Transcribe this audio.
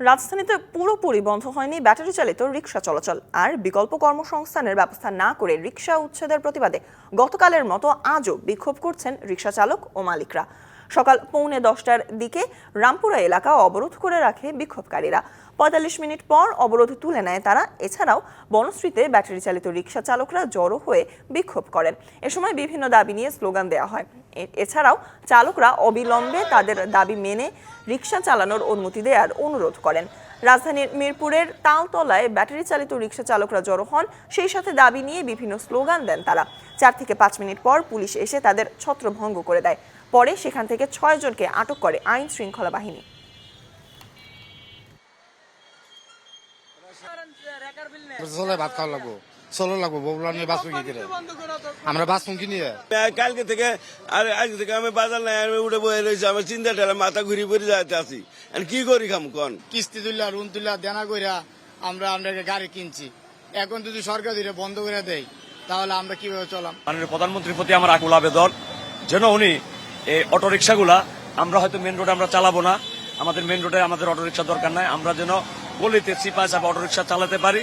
রাজধানীতে পুরোপুরি বন্ধ হয়নি ব্যাটারি চালিত রিক্সা চলাচল। আর বিকল্প কর্মসংস্থানের ব্যবস্থা না করে রিক্সা উচ্ছেদের প্রতিবাদে গতকালের মতো আজও বিক্ষোভ করছেন রিক্সা চালক ও মালিকরা। সকাল পৌনে দশটার দিকে রামপুরা এলাকা অবরোধ করে রাখে বিক্ষোভকারীরা। পঁয়তাল্লিশ মিনিট পর অবরোধ তুলে নেয় তারা। এছাড়াও বনশ্রীতে ব্যাটারি চালিত রিক্সা চালকরা জড়ো হয়ে বিক্ষোভ করেন। এ সময় বিভিন্ন দাবি নিয়ে স্লোগান দেওয়া হয়। এছাড়াও চালকরা অবিলম্বে তাদের দাবি মেনে রিক্সা চালানোর অনুমতি দেওয়ার অনুরোধ করেন। রাজধানীর মিরপুরের তালতলায় ব্যাটারি চালিত রিক্সা চালকরা জড়ো হন, সেই সাথে দাবি নিয়ে বিভিন্ন স্লোগান দেন তারা। চার থেকে পাঁচ মিনিট পর পুলিশ এসে তাদের ছত্রভঙ্গ করে দেয়। পরে সেখান থেকে ছয় জনকে আটক করে আইন শৃঙ্খলা বাহিনী। ভাত খাওয়া লাগবো। চলো লাগবো বগুলা নিয়ে বাঁচবো কি করে? আমরা বাঁচবো কি নিয়ে? কালকে থেকে আর আজকে থেকে আমি বাজার নাই আমি উঠে বয়ে রয়েছি আমার চিন্তা ঠেলা মাথা ঘুরি ঘুরি যাইতে আছি। আর কি করি খাম কন? কিস্তি তুললা রুন তুললা দেনা কইরা আমরা আপনাকে গাড়ি কিনছি। এখন যদি সরকার দিলে বন্ধ করে দেয় তাহলে আমরা কীভাবে চলাম? মাননীয় প্রধানমন্ত্রীর প্রতি আমার আকুল আবেদন যেন উনি এই অটোরিকশাগুলা আমরা হয়তো মেন রোডে আমরা চালাবো না আমাদের মেন রোডে আমাদের অটোরিকশা দরকার নাই আমরা যেন গলিতে সিপা চাপা অটোরিকশা চালাতে পারি।